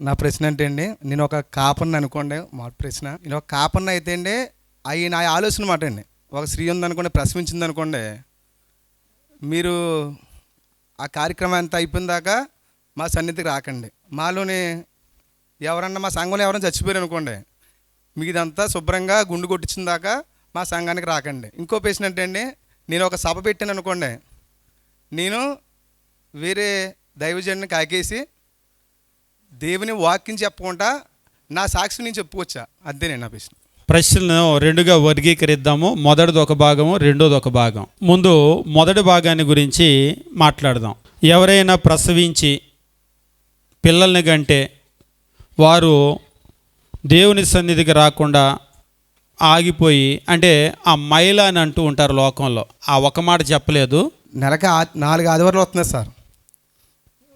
నా ప్రశ్న అంటే అండి నేను ఒక కాపన్న అనుకోండి మా ప్రశ్న. నేను ఒక కాపన్న అయితే అండి అవి నా ఆలోచన మాట అండి. ఒక స్త్రీ ఉందనుకోండి ప్రశ్నించింది అనుకోండి మీరు ఆ కార్యక్రమం అంతా అయిపోయిన దాకా మా సన్నిధికి రాకండి. మాలోని ఎవరన్నా మా సంఘంలో ఎవరైనా చచ్చిపోయారు అనుకోండి మీదంతా శుభ్రంగా గుండు కొట్టించిన దాకా మా సంఘానికి రాకండి. ఇంకో ప్రశ్న ఏంటండి? నేను ఒక సభ పెట్టాను అనుకోండి నేను వేరే దైవజన్ని కాకేసి దేవుని వాక్యం చెప్పకుండా నా సాక్షి నేను చెప్పుకోవచ్చా అదేనండి నా ప్రశ్న. ప్రశ్నలను రెండుగా వర్గీకరిద్దాము. మొదటిది ఒక భాగము రెండోది ఒక భాగం. ముందు మొదటి భాగాన్ని గురించి మాట్లాడదాం. ఎవరైనా ప్రసవించి పిల్లల్ని కంటే వారు దేవుని సన్నిధికి రాకుండా ఆగిపోయి అంటే ఆ మైల అని అంటూ ఉంటారు లోకంలో. ఆ ఒక మాట చెప్పలేదు. నెలకి నాలుగు ఆదివారాలు వస్తున్నాయి సార్.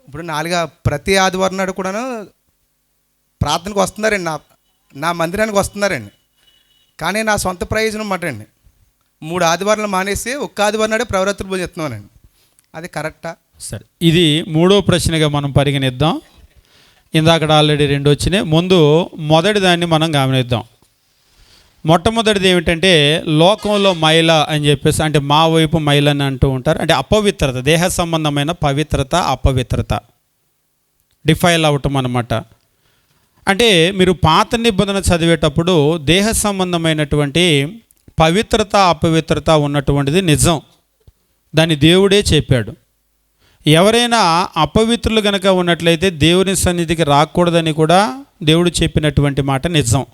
ఇప్పుడు నాలుగు ప్రతి ఆదివారం నాడు కూడాను ప్రార్థనకు వస్తున్నారండి. నా నా మందిరానికి వస్తున్నారండి. కానీ నా సొంత ప్రయోజనం మాట అండి మూడు ఆదివారాలు మానేసి ఒక్క ఆదివారం నాడే ప్రవరత్తులు పూజ అది కరెక్టా? సరే ఇది మూడో ప్రశ్నగా మనం పరిగణిద్దాం. ఇందాక ఆల్రెడీ రెండు వచ్చినాయి. ముందు మొదటి దాన్ని మనం గమనిద్దాం. మొట్టమొదటిది ఏమిటంటే లోకంలో మైల అని చెప్పేసి అంటే మా వైపు మైల అని అంటూ ఉంటారు. అంటే అపవిత్రత దేహ సంబంధమైన పవిత్రత అపవిత్రత. డిఫైల్ అవటం అన్నమాట. అంటే మీరు పాత నిబంధన చదివేటప్పుడు దేహ సంబంధమైనటువంటి పవిత్రత అపవిత్రత ఉన్నటువంటిది నిజం. దాన్ని దేవుడే చెప్పాడు. ఎవరైనా అపవిత్రులు గనక ఉన్నట్లయితే దేవుని సన్నిధికి రాకూడదని కూడా దేవుడు చెప్పినటువంటి మాట నిజం.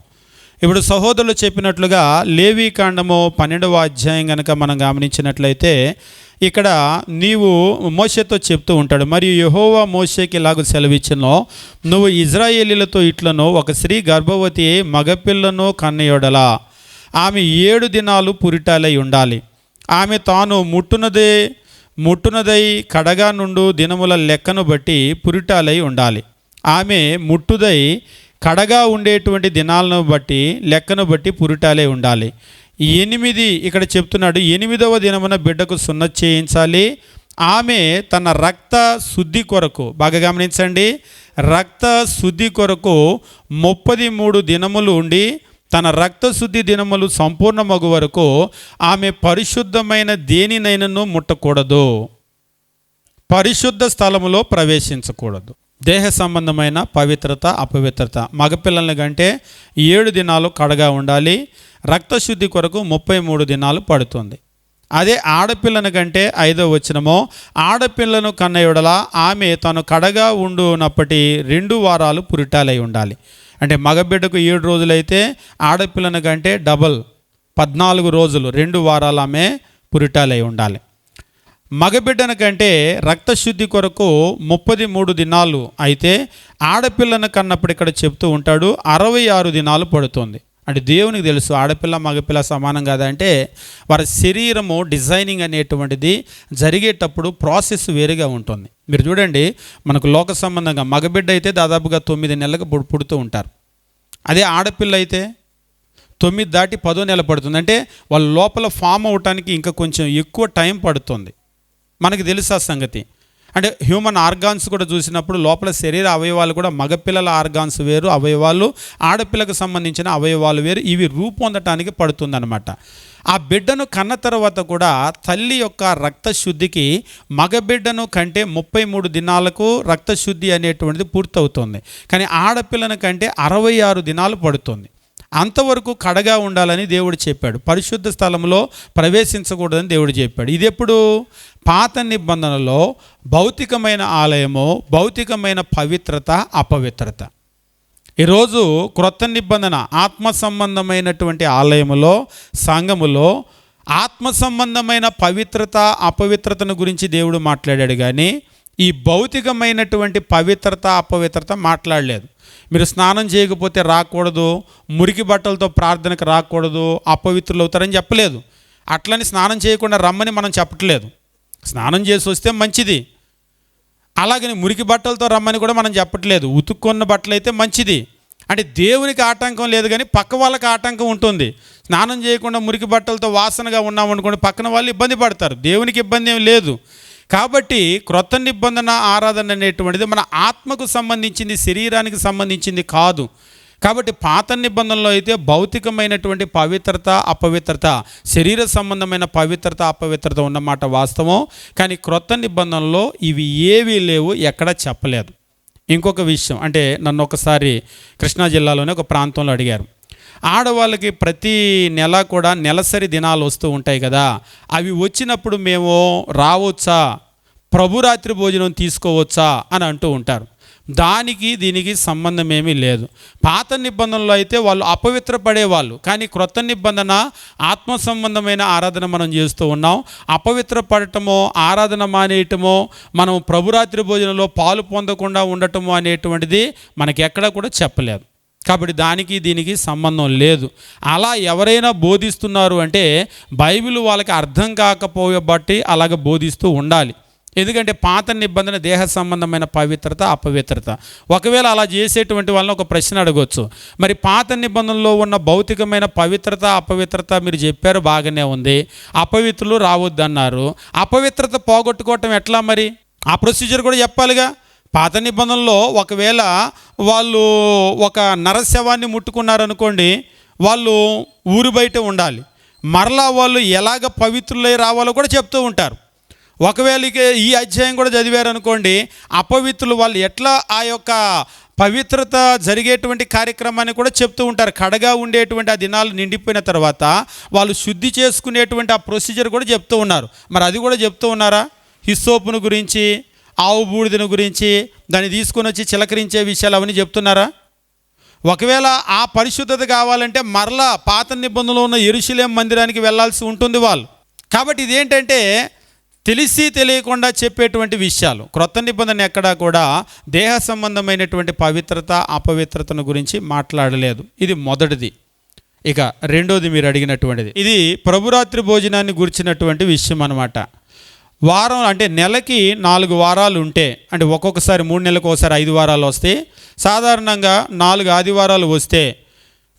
ఇప్పుడు సహోదరులు చెప్పినట్లుగా లేవీ కాండము పన్నెండవ అధ్యాయం కనుక మనం గమనించినట్లయితే ఇక్కడ నీవు మోషతో చెప్తూ ఉంటాడు మరియు యహోవా మోషేకి ఇలాగ సెలవిచ్చినో నువ్వు ఇజ్రాయేలీలతో ఇట్లను ఒక స్త్రీ గర్భవతి మగపిల్లను కన్నయోడలా. ఆమె ఏడు దినాలు పురిటాలై ఉండాలి. ఆమె తాను ముట్టునదే ముట్టునదై కడగా నుండు దినముల లెక్కను బట్టి పురిటాలై ఉండాలి. ఆమె ముట్టుదై కడగా ఉండేటువంటి దినాలను బట్టి లెక్కను బట్టి పురిటాలే ఉండాలి. ఎనిమిది ఇక్కడ చెప్తున్నాడు ఎనిమిదవ దినమున బిడ్డకు సున్నతి చేయించాలి. ఆమె తన రక్త శుద్ధి కొరకు బాగా గమనించండి రక్త శుద్ధి కొరకు ముప్పది మూడు దినములు ఉండి తన రక్త శుద్ధి దినములు సంపూర్ణమగు వరకు ఆమె పరిశుద్ధమైన దేనినైనను ముట్టకూడదు. పరిశుద్ధ స్థలములో ప్రవేశించకూడదు. దేహ సంబంధమైన పవిత్రత అపవిత్రత. మగపిల్లల్ని కంటే ఏడు దినాలు కడగా ఉండాలి. రక్తశుద్ధి కొరకు ముప్పై మూడు దినాలు పడుతుంది. అదే ఆడపిల్లను కంటే ఐదో వచ్చినమో ఆడపిల్లను కన్నయుడల ఆమె తను కడగా ఉండునప్పటి రెండు వారాలు పురిటాలై ఉండాలి. అంటే మగబిడ్డకు ఏడు రోజులైతే ఆడపిల్లను కంటే డబల్ పద్నాలుగు రోజులు రెండు వారాలు ఆమె పురిటాలై ఉండాలి. మగబిడ్డన కంటే రక్తశుద్ధి కొరకు ముప్పది మూడు దినాలు అయితే ఆడపిల్లను కన్నప్పుడు ఇక్కడ చెప్తూ ఉంటాడు అరవై ఆరు దినాలు పడుతుంది. అంటే దేవునికి తెలుసు ఆడపిల్ల మగపిల్ల సమానం కాదంటే వారి శరీరము డిజైనింగ్ అనేటువంటిది జరిగేటప్పుడు ప్రాసెస్ వేరుగా ఉంటుంది. మీరు చూడండి మనకు లోక సంబంధంగా మగబిడ్డ అయితే దాదాపుగా తొమ్మిది నెలలకు పుడుతూ ఉంటారు. అదే ఆడపిల్ల అయితే తొమ్మిది దాటి పదో నెల పడుతుంది. అంటే వాళ్ళ లోపల ఫామ్ అవటానికి ఇంకా కొంచెం ఎక్కువ టైం పడుతుంది. మనకి తెలుసు ఆ సంగతి. అంటే హ్యూమన్ ఆర్గాన్స్ కూడా చూసినప్పుడు లోపల శరీర అవయవాలు కూడా మగపిల్లల ఆర్గాన్స్ వేరు అవయవాలు ఆడపిల్లకు సంబంధించిన అవయవాలు వేరు ఇవి రూపొందటానికి పడుతుందన్నమాట. ఆ బిడ్డను కన్న తర్వాత కూడా తల్లి యొక్క రక్తశుద్ధికి మగబిడ్డను కంటే ముప్పై మూడు దినాలకు రక్తశుద్ధి అనేటువంటిది పూర్తవుతుంది. కానీ ఆడపిల్లను కంటే అరవై ఆరు దినాలు పడుతుంది. అంతవరకు కడగా ఉండాలని దేవుడు చెప్పాడు. పరిశుద్ధ స్థలంలో ప్రవేశించకూడదని దేవుడు చెప్పాడు. ఇది ఎప్పుడు పాత నిబంధనలో భౌతికమైన ఆలయము భౌతికమైన పవిత్రత అపవిత్రత. ఈరోజు క్రొత్త నిబంధన ఆత్మ సంబంధమైనటువంటి ఆలయములో సంఘములో ఆత్మ సంబంధమైన పవిత్రత అపవిత్రతను గురించి దేవుడు మాట్లాడాడు కానీ ఈ భౌతికమైనటువంటి పవిత్రత అపవిత్రత మాట్లాడలేదు. మీరు స్నానం చేయకపోతే రాకూడదు మురికి బట్టలతో ప్రార్థనకు రాకూడదు అపవిత్రులు అవుతారని చెప్పలేదు. అట్లని స్నానం చేయకుండా రమ్మని మనం చెప్పట్లేదు. స్నానం చేసి వస్తే మంచిది. అలాగని మురికి బట్టలతో రమ్మని కూడా మనం చెప్పట్లేదు. ఉతుక్కున్న బట్టలు అయితే మంచిది. అంటే దేవునికి ఆటంకం లేదు కానీ పక్క వాళ్ళకి ఆటంకం ఉంటుంది. స్నానం చేయకుండా మురికి బట్టలతో వాసనగా ఉన్నామనుకోండి పక్కన వాళ్ళు ఇబ్బంది పడతారు. దేవునికి ఇబ్బంది ఏం లేదు. కాబట్టి క్రొత్త నిబంధన ఆరాధన అనేటువంటిది మన ఆత్మకు సంబంధించింది శరీరానికి సంబంధించింది కాదు. కాబట్టి పాత నిబంధనలో అయితే భౌతికమైనటువంటి పవిత్రత అపవిత్రత శరీర సంబంధమైన పవిత్రత అపవిత్రత ఉన్నమాట వాస్తవం కానీ క్రొత్త నిబంధనలో ఇవి ఏవీ లేవు ఎక్కడా చెప్పలేదు. ఇంకొక విషయం అంటే నన్ను ఒకసారి కృష్ణా జిల్లాలోనే ఒక ప్రాంతంలో అడిగారు. ఆడవాళ్ళకి ప్రతి నెల కూడా నెలసరి దినాలు వస్తూ ఉంటాయి కదా. అవి వచ్చినప్పుడు మేము రావచ్చా? ప్రభురాత్రి భోజనం తీసుకోవచ్చా? అని అంటూ ఉంటారు. దానికి దీనికి సంబంధం ఏమీ లేదు. పాత నిబంధనలో అయితే వాళ్ళు అపవిత్రపడేవాళ్ళు కానీ క్రొత్త నిబంధన ఆత్మ సంబంధమైన ఆరాధన మనం చేస్తూ ఉన్నాం. అపవిత్రపడటమో ఆరాధన మానేయటమో మనం ప్రభురాత్రి భోజనంలో పాలు పొందకుండా ఉండటమో అనేటువంటిది మనకి ఎక్కడా కూడా చెప్పలేదు. కాబట్టి దానికి దీనికి సంబంధం లేదు. అలా ఎవరైనా బోధిస్తున్నారు అంటే బైబిల్ వాళ్ళకి అర్థం కాకపోయబట్టి అలాగ బోధిస్తూ ఉండాలి. ఎందుకంటే పాత నిబంధన దేహ సంబంధమైన పవిత్రత అపవిత్రత. ఒకవేళ అలా చేసేటువంటి వాళ్ళని ఒక ప్రశ్న అడగొచ్చు. మరి పాత నిబంధనలో ఉన్న భౌతికమైన పవిత్రత అపవిత్రత మీరు చెప్పారు బాగానే ఉంది. అపవిత్రులు రావద్దన్నారు. అపవిత్రత పోగొట్టుకోవటం ఎట్లా మరి? ఆ ప్రొసీజర్ కూడా చెప్పాలిగా. పాత నిబంధనలో ఒకవేళ వాళ్ళు ఒక నరశవాన్ని ముట్టుకున్నారనుకోండి వాళ్ళు ఊరు బయట ఉండాలి. మరలా వాళ్ళు ఎలాగ పవిత్రులై రావాలో కూడా చెప్తూ ఉంటారు. ఒకవేళ ఈ అధ్యాయం కూడా చదివారనుకోండి అపవిత్రులు వాళ్ళు ఎట్లా ఆ యొక్క పవిత్రత జరిగేటువంటి కార్యక్రమాన్ని కూడా చెప్తూ ఉంటారు. కడగా ఉండేటువంటి ఆ దినాలు నిండిపోయిన తర్వాత వాళ్ళు శుద్ధి చేసుకునేటువంటి ఆ ప్రొసీజర్ కూడా చెప్తూ ఉన్నారు. మరి అది కూడా చెప్తూ ఉన్నారా? హిస్సోపును గురించి ఆవు బూడిదను గురించి దాన్ని తీసుకొని వచ్చి చిలకరించే విషయాలు అవన్నీ చెప్తున్నారా? ఒకవేళ ఆ పరిశుద్ధత కావాలంటే మరలా పాత నిబంధనలో ఉన్న ఎరుశలేం మందిరానికి వెళ్ళాల్సి ఉంటుంది వాళ్ళు. కాబట్టి ఇదేంటంటే తెలిసి తెలియకుండా చెప్పేటువంటి విషయాలు. క్రొత్త నిబంధన ఎక్కడా కూడా దేహ సంబంధమైనటువంటి పవిత్రత అపవిత్రతను గురించి మాట్లాడలేదు. ఇది మొదటిది. ఇక రెండోది మీరు అడిగినటువంటిది. ఇది ప్రభురాత్రి భోజనాన్ని గురించినటువంటి విషయం అన్నమాట. వారం అంటే నెలకి నాలుగు వారాలు ఉంటే అంటే ఒక్కొక్కసారి మూడు నెలలకు ఒకసారి ఐదు వారాలు వస్తే సాధారణంగా నాలుగు ఆదివారాలు వస్తే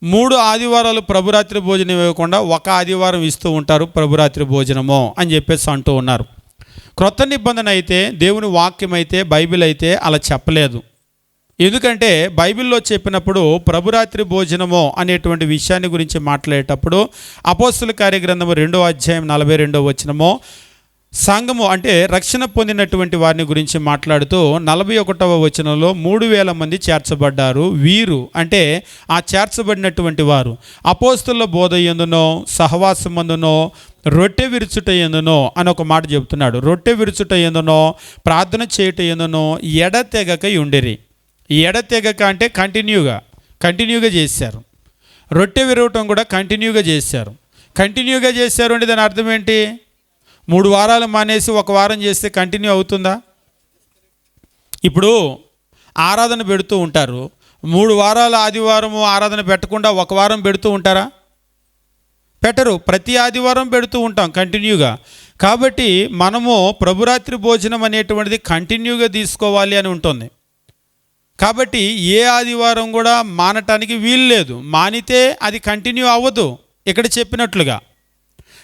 మూడు ఆదివారాలు ప్రభురాత్రి భోజనం ఇవ్వకుండా ఒక ఆదివారం ఇస్తూ ఉంటారు ప్రభురాత్రి భోజనము అని చెప్పేసి అంటూ ఉన్నారు. క్రొత్త నిబంధన అయితే దేవుని వాక్యం అయితే బైబిల్ అయితే అలా చెప్పలేదు. ఎందుకంటే బైబిల్లో చెప్పినప్పుడు ప్రభురాత్రి భోజనము అనేటువంటి విషయాన్ని గురించి మాట్లాడేటప్పుడు అపోస్తుల కార్యగ్రంథము రెండో అధ్యాయం నలభై రెండో వచ్చినమో సంఘము అంటే రక్షణ పొందినటువంటి వారిని గురించి మాట్లాడుతూ నలభై ఒకటవ వచనంలో మూడు వేల మంది చేర్చబడ్డారు. వీరు అంటే ఆ చేర్చబడినటువంటి వారు అపోస్తుల బోధ ఎందునో సహవాసమందునో రొట్టె విరుచుట ఎందునో అని ఒక మాట చెబుతున్నాడు. రొట్టె విరుచుట ఎందునో ప్రార్థన చేయుట ఎందునో ఎడతెగక ఉండేరి. ఎడతెగక అంటే కంటిన్యూగా కంటిన్యూగా చేశారు. రొట్టె విరవటం కూడా కంటిన్యూగా చేశారు. కంటిన్యూగా చేశారు అంటే దాని అర్థం ఏంటి? మూడు వారాలు మానేసి ఒక వారం చేస్తే కంటిన్యూ అవుతుందా? ఇప్పుడు ఆరాధన పెడుతూ ఉంటారు. మూడు వారాల ఆదివారము ఆరాధన పెట్టకుండా ఒక వారం పెడుతూ ఉంటారా? పెట్టరు. ప్రతి ఆదివారం పెడుతూ ఉంటాం కంటిన్యూగా. కాబట్టి మనము ప్రభురాత్రి భోజనం అనేటువంటిది కంటిన్యూగా తీసుకోవాలి అని ఉంటుంది. కాబట్టి ఏ ఆదివారం కూడా మానటానికి వీలు లేదు. మానితే అది కంటిన్యూ అవ్వదు. ఇక్కడ చెప్పినట్లుగా.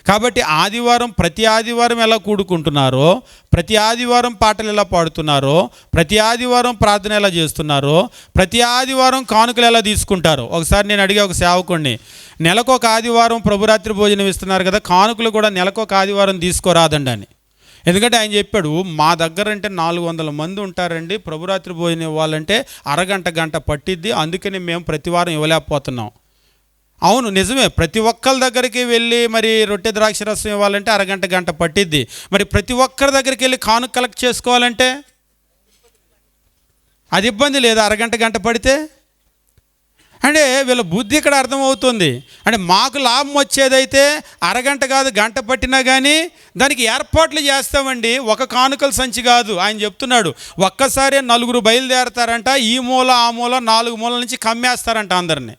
కాబట్టి ఆదివారం ప్రతి ఆదివారం ఎలా కూడుకుంటున్నారో ప్రతి ఆదివారం పాటలు ఎలా పాడుతున్నారో ప్రతి ఆదివారం ప్రార్థన ఎలా చేస్తున్నారో ప్రతి ఆదివారం కానుకలు ఎలా తీసుకుంటారో ఒకసారి నేను అడిగే ఒక సేవకుడిని నెలకు ఒక ఆదివారం ప్రభురాత్రి భోజనం ఇస్తున్నారు కదా కానుకలు కూడా నెలకు ఒక ఆదివారం తీసుకోరాదండి అని. ఎందుకంటే ఆయన చెప్పాడు మా దగ్గర అంటే నాలుగు వందల మంది ఉంటారండి ప్రభురాత్రి భోజనం ఇవ్వాలంటే అరగంట గంట పట్టిద్ది అందుకని మేము ప్రతి వారం ఇవ్వలేకపోతున్నాం. అవును నిజమే. ప్రతి ఒక్కరి దగ్గరికి వెళ్ళి మరి రొట్టె ద్రాక్ష రసం ఇవ్వాలంటే అరగంట గంట పట్టిద్ది. మరి ప్రతి ఒక్కరి దగ్గరికి వెళ్ళి కాను కలెక్ట్ చేసుకోవాలంటే? అది ఇబ్బంది లేదు. అరగంట గంట పడితే? అంటే వీళ్ళ బుద్ధి ఇక్కడ అర్థమవుతుంది. అంటే మాకు లాభం వచ్చేదైతే అరగంట కాదు గంట పట్టినా కానీ దానికి ఏర్పాట్లు చేస్తామండి. ఒక కానుకల సంచి కాదు. ఆయన చెప్తున్నాడు ఒక్కసారి నలుగురు బయలుదేరతారంట. ఈ మూల ఆ మూల నాలుగు మూల నుంచి కమ్మేస్తారంట అందరినీ.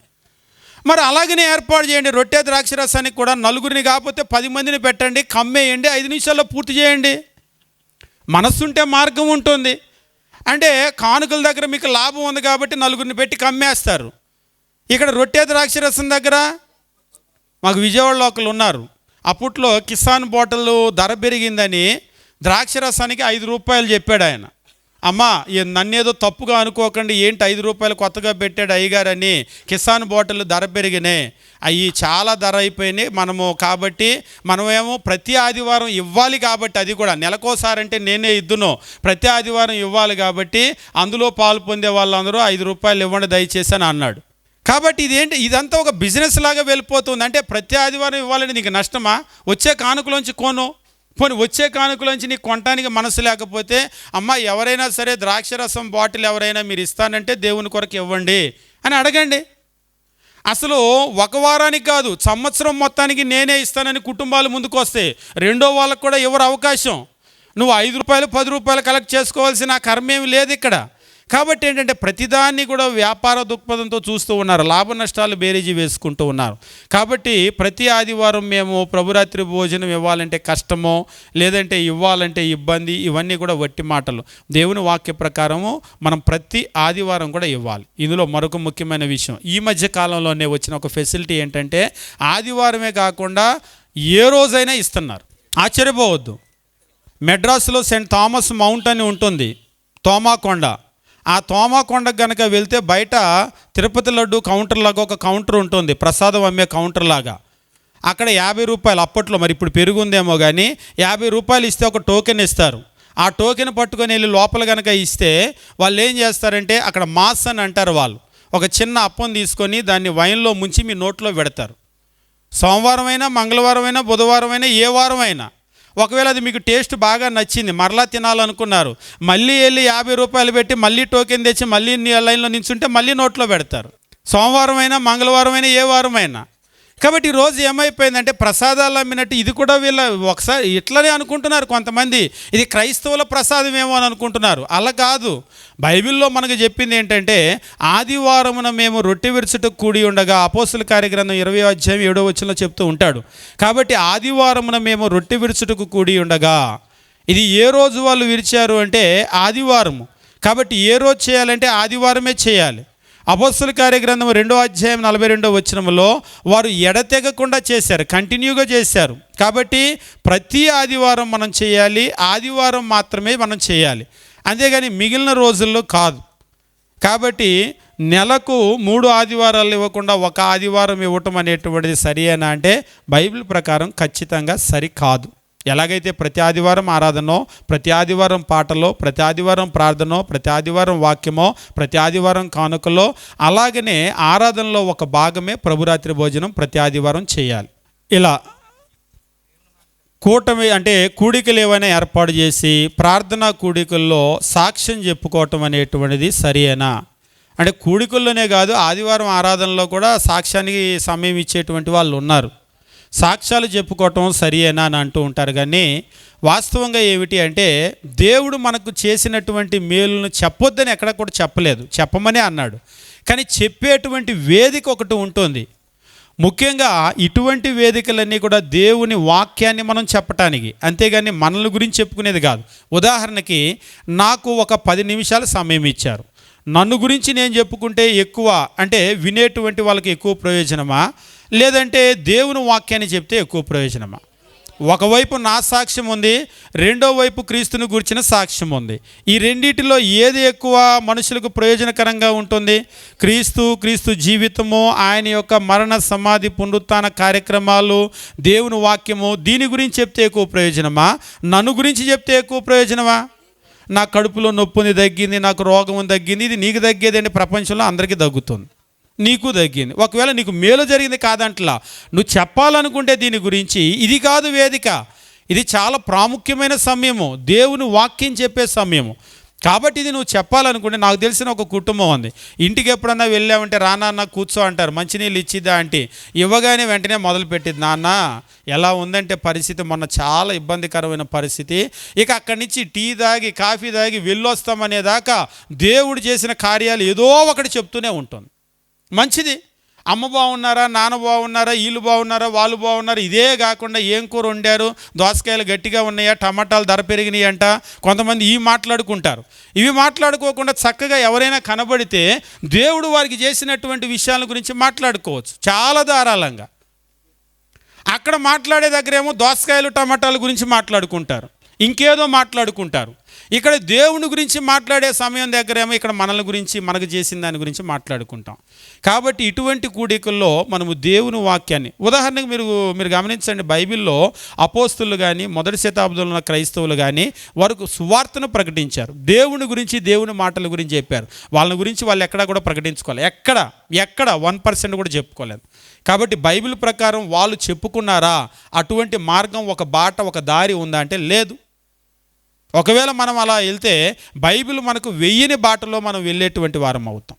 మరి అలాగనే ఏర్పాటు చేయండి. రొట్టె ద్రాక్ష రసానికి కూడా నలుగురిని కాకపోతే పది మందిని పెట్టండి. కమ్మేయండి. ఐదు నిమిషాల్లో పూర్తి చేయండి. మనస్సుంటే మార్గం ఉంటుంది. అంటే కానుకల దగ్గర మీకు లాభం ఉంది కాబట్టి నలుగురిని పెట్టి కమ్మేస్తారు. ఇక్కడ రొట్టె ద్రాక్ష రసం దగ్గర మాకు విజయవాడలో ఒకళ్ళు ఉన్నారు. అప్పట్లో కిసాన్ బాటిల్ ధర పెరిగిందని ద్రాక్ష రసానికి ఐదు రూపాయలు చెప్పాడు ఆయన. అమ్మా నన్నేదో తప్పుగా అనుకోకండి ఏంటి ఐదు రూపాయలు కొత్తగా పెట్టాడు అయ్యగారని కిసాన్ బాటిల్ ధర పెరిగినాయి అవి చాలా ధర అయిపోయినాయి మనము కాబట్టి మనమేమో ప్రతి ఆదివారం ఇవ్వాలి కాబట్టి అది కూడా. నెలకోసారి అంటే నేనే ఇద్దును. ప్రతి ఆదివారం ఇవ్వాలి కాబట్టి అందులో పాలు పొందే వాళ్ళందరూ ఐదు రూపాయలు ఇవ్వండి దయచేసి అని అన్నాడు. కాబట్టి ఇదేంటి? ఇదంతా ఒక బిజినెస్ లాగా వెళ్ళిపోతుంది. అంటే ప్రతి ఆదివారం ఇవ్వాలని నీకు నష్టమా? వచ్చే కానుకలోంచి కోను. పోనీ వచ్చే కానుకలోంచి నీకు కొనటానికి మనసు లేకపోతే అమ్మ ఎవరైనా సరే ద్రాక్షరసం బాటిల్ ఎవరైనా మీరు ఇస్తానంటే దేవుని కొరకు ఇవ్వండి అని అడగండి. అసలు ఒక వారానికి కాదు సంవత్సరం మొత్తానికి నేనే ఇస్తానని కుటుంబాలు ముందుకు వస్తే రెండో వాళ్ళకు కూడా ఎవరు అవకాశం? నువ్వు ఐదు రూపాయలు పది రూపాయలు కలెక్ట్ చేసుకోవాల్సిన కర్మేమి లేదు ఇక్కడ. కాబట్టి ఏంటంటే ప్రతిదాన్ని కూడా వ్యాపార దృక్పథంతో చూస్తూ ఉన్నారు. లాభ నష్టాలు బేరేజీ వేసుకుంటూ ఉన్నారు. కాబట్టి ప్రతి ఆదివారం మేము ప్రభురాత్రి భోజనం ఇవ్వాలంటే కష్టమో లేదంటే ఇవ్వాలంటే ఇబ్బంది ఇవన్నీ కూడా వట్టి మాటలు. దేవుని వాక్య ప్రకారము మనం ప్రతి ఆదివారం కూడా ఇవ్వాలి. ఇందులో మరొక ముఖ్యమైన విషయం. ఈ మధ్య కాలంలోనే వచ్చిన ఒక ఫెసిలిటీ ఏంటంటే ఆదివారమే కాకుండా ఏ రోజైనా ఇస్తున్నారు. ఆశ్చర్యపోవద్దు. మెడ్రాస్లో సెయింట్ థామస్ మౌంట్ అని ఉంటుంది. తోమాకొండ. ఆ తోమాకొండకు గనక వెళ్తే బయట తిరుపతి లడ్డు కౌంటర్ లాగా ఒక కౌంటర్ ఉంటుంది ప్రసాదం అమ్మే కౌంటర్ లాగా. అక్కడ యాభై రూపాయలు అప్పట్లో మరి ఇప్పుడు పెరుగుందేమో కానీ యాభై రూపాయలు ఇస్తే ఒక టోకెన్ ఇస్తారు. ఆ టోకెన్ పట్టుకొని వెళ్ళి లోపల కనుక ఇస్తే వాళ్ళు ఏం చేస్తారంటే అక్కడ మాస్ అని అంటారు వాళ్ళు. ఒక చిన్న అప్పం తీసుకొని దాన్ని వైన్లో ముంచి మీ నోట్లో పెడతారు. సోమవారం అయినా మంగళవారం అయినా బుధవారం అయినా ఏ వారం అయినా ఒకవేళ అది మీకు టేస్ట్ బాగా నచ్చింది మరలా తినాలనుకున్నారు మళ్ళీ వెళ్ళి యాభై రూపాయలు పెట్టి మళ్ళీ టోకెన్ తెచ్చి మళ్ళీ నీ లైన్లో నించుంటే మళ్ళీ నోట్లో పెడతారు. సోమవారం అయినా మంగళవారం అయినా ఏ వారం అయినా కాబట్టి ఈరోజు ఏమైపోయిందంటే ప్రసాదాలు అమ్మినట్టు ఇది కూడా వీళ్ళ ఒకసారి ఇట్లనే అనుకుంటున్నారు కొంతమంది. ఇది క్రైస్తవుల ప్రసాదం ఏమో అని అనుకుంటున్నారు. అలా కాదు. బైబిల్లో మనకు చెప్పింది ఏంటంటే ఆదివారమున మేము రొట్టె విరుచుటకు కూడి ఉండగా అపోసుల కార్యగ్రంథం ఇరవై అధ్యాయం ఏడో వచ్చిన చెప్తూ ఉంటాడు. కాబట్టి ఆదివారమున మేము రొట్టె విరుచుటకు కూడి ఉండగా ఇది ఏ రోజు వాళ్ళు విరిచారు అంటే ఆదివారము. కాబట్టి ఏ రోజు చేయాలంటే ఆదివారమే చేయాలి. అపోస్తుల కార్యగ్రంథం రెండో అధ్యాయం నలభై రెండో వచనంలో వారు ఎడతెగకుండా చేశారు కంటిన్యూగా చేశారు. కాబట్టి ప్రతి ఆదివారం మనం చేయాలి ఆదివారం మాత్రమే మనం చేయాలి. అంతేగాని మిగిలిన రోజుల్లో కాదు. కాబట్టి నెలకు మూడు ఆదివారాలు ఇవ్వకుండా ఒక ఆదివారం ఇవ్వటం అనేటువంటిది సరియేనా అంటే బైబిల్ ప్రకారం ఖచ్చితంగా సరికాదు ఎలాగైతే ప్రతి ఆదివారం ఆరాధనో ప్రతి ఆదివారం పాటలో ప్రతి ఆదివారం ప్రార్థనో ప్రతి ఆదివారం వాక్యమో ప్రతి ఆదివారం కానుకలో అలాగనే ఆరాధనలో ఒక భాగమే ప్రభురాత్రి భోజనం ప్రతి ఆదివారం చేయాలి. ఇలా కూటమి అంటే కూడికలు ఏవైనా ఏర్పాటు చేసి ప్రార్థనా కూడికల్లో సాక్ష్యం చెప్పుకోవటం అనేటువంటిది సరియేనా అంటే కూడికల్లోనే కాదు ఆదివారం ఆరాధనలో కూడా సాక్ష్యానికి సమయం ఇచ్చేటువంటి వాళ్ళు ఉన్నారు. సాక్ష్యాలు చెప్పుకోవటం సరియేనా అని అంటూ ఉంటారు. కానీ వాస్తవంగా ఏమిటి అంటే దేవుడు మనకు చేసినటువంటి మేలును చెప్పొద్దని ఎక్కడ కూడా చెప్పలేదు. చెప్పమనే అన్నాడు. కానీ చెప్పేటువంటి వేదిక ఒకటి ఉంటుంది. ముఖ్యంగా ఇటువంటి వేదికలన్నీ కూడా దేవుని వాక్యాన్ని మనం చెప్పటానికి. అంతేగాని మనల్ని గురించి చెప్పుకునేది కాదు. ఉదాహరణకి నాకు ఒక పది నిమిషాలు సమయం ఇచ్చారు. నన్ను గురించి నేను చెప్పుకుంటే ఎక్కువ అంటే వినేటువంటి వాళ్ళకి ఎక్కువ ప్రయోజనమా? లేదంటే దేవుని వాక్యాన్ని చెప్తే ఎక్కువ ప్రయోజనమా? ఒకవైపు నా సాక్ష్యం ఉంది రెండో వైపు క్రీస్తుని గురించిన సాక్ష్యం ఉంది. ఈ రెండిటిలో ఏది ఎక్కువ మనుషులకు ప్రయోజనకరంగా ఉంటుంది? క్రీస్తు క్రీస్తు జీవితము ఆయన యొక్క మరణ సమాధి పునరుత్న కార్యక్రమాలు దేవుని వాక్యము దీని గురించి చెప్తే ఎక్కువ ప్రయోజనమా? నన్ను గురించి చెప్తే ఎక్కువ ప్రయోజనమా? నా కడుపులో నొప్పి తగ్గింది నాకు రోగం తగ్గింది ఇది నీకు తగ్గేదండి ప్రపంచంలో అందరికీ తగ్గుతుంది. నీకు తగ్గింది. ఒకవేళ నీకు మేలు జరిగింది కాదంట్లా నువ్వు చెప్పాలనుకుంటే దీని గురించి ఇది కాదు వేదిక. ఇది చాలా ప్రాముఖ్యమైన సమయము. దేవుని వాక్యం చెప్పే సమయము. కాబట్టి ఇది నువ్వు చెప్పాలనుకుంటే నాకు తెలిసిన ఒక కుటుంబం ఉంది. ఇంటికి ఎప్పుడన్నా వెళ్ళామంటే రానాన్న కూర్చో అంటారు. మంచినీళ్ళు ఇచ్చిద్దా అంటే ఇవ్వగానే వెంటనే మొదలుపెట్టింది నాన్న ఎలా ఉందంటే పరిస్థితి మొన్న చాలా ఇబ్బందికరమైన పరిస్థితి. ఇక అక్కడి నుంచి టీ తాగి కాఫీ తాగి వెళ్ళొస్తామనేదాకా దేవుడు చేసిన కార్యాలు ఏదో ఒకటి చెప్తూనే ఉంటుంది. మంచిది. అమ్మ బాగున్నారా నాన్న బాగున్నారా వీళ్ళు బాగున్నారా వాళ్ళు బాగున్నారా ఇదే కాకుండా ఏం కూర వండారు దోసకాయలు గట్టిగా ఉన్నాయా టమాటాలు ధర పెరిగినాయి అంట కొంతమంది ఇవి మాట్లాడుకుంటారు. ఇవి మాట్లాడుకోకుండా చక్కగా ఎవరైనా కనబడితే దేవుడు వారికి చేసినటువంటి విషయాల గురించి మాట్లాడుకోవచ్చు చాలా ధారాళంగా. అక్కడ మాట్లాడే దగ్గరేమో దోసకాయలు టమాటాల గురించి మాట్లాడుకుంటారు ఇంకేదో మాట్లాడుకుంటారు. ఇక్కడ దేవుని గురించి మాట్లాడే సమయం దగ్గరేమో ఇక్కడ మనల గురించి మనకు చేసిన దాని గురించి మాట్లాడుకుంటాం. కాబట్టి ఇటువంటి కూడికల్లో మనము దేవుని వాక్యాన్ని ఉదాహరణకు మీరు మీరు గమనించండి బైబిల్లో అపోస్తులు కానీ మొదటి శతాబ్దంలో ఉన్న క్రైస్తవులు కానీ వారికి సువార్తను ప్రకటించారు. దేవుని గురించి దేవుని మాటల గురించి చెప్పారు. వాళ్ళ గురించి వాళ్ళు ఎక్కడా కూడా ప్రకటించుకోవాలి ఎక్కడ? ఎక్కడ? వన్ పర్సెంట్ కూడా చెప్పుకోలేదు. కాబట్టి బైబిల్ ప్రకారం వాళ్ళు చెప్పుకున్నారా? అటువంటి మార్గం ఒక బాట ఒక దారి ఉందా అంటే లేదు. ఒకవేళ మనం అలా వెళ్తే బైబిల్ మనకు వెయ్యిని బాటలో మనం వెళ్ళేటువంటి వారం అవుతాం.